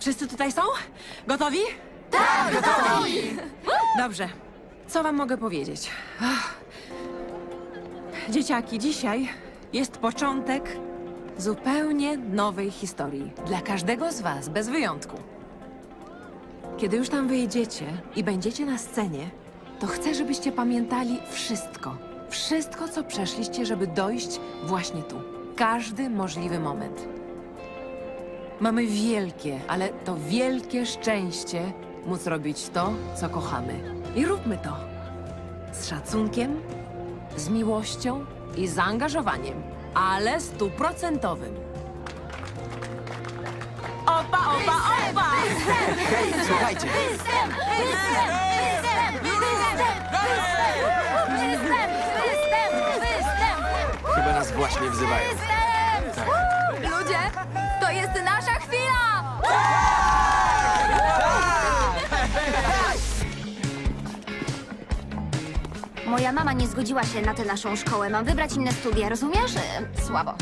Wszyscy tutaj są? Gotowi? Tak, gotowi! Dobrze. Co wam mogę powiedzieć? Ach. Dzieciaki, dzisiaj jest początek zupełnie nowej historii. Dla każdego z was, bez wyjątku. Kiedy już tam wyjedziecie i będziecie na scenie, to chcę, żebyście pamiętali wszystko. Wszystko, co przeszliście, żeby dojść właśnie tu. Każdy możliwy moment. Mamy wielkie, ale to wielkie szczęście móc robić to, co kochamy. I róbmy to. Z szacunkiem, z miłością i zaangażowaniem, ale stuprocentowym. Opa, opa, opa! Hej, słuchajcie! Chyba nas właśnie wzywają. Występ! Ludzie, to jest nasza chwila! Moja mama nie zgodziła się na tę naszą szkołę. Mam wybrać inne studia, rozumiesz? Słabo.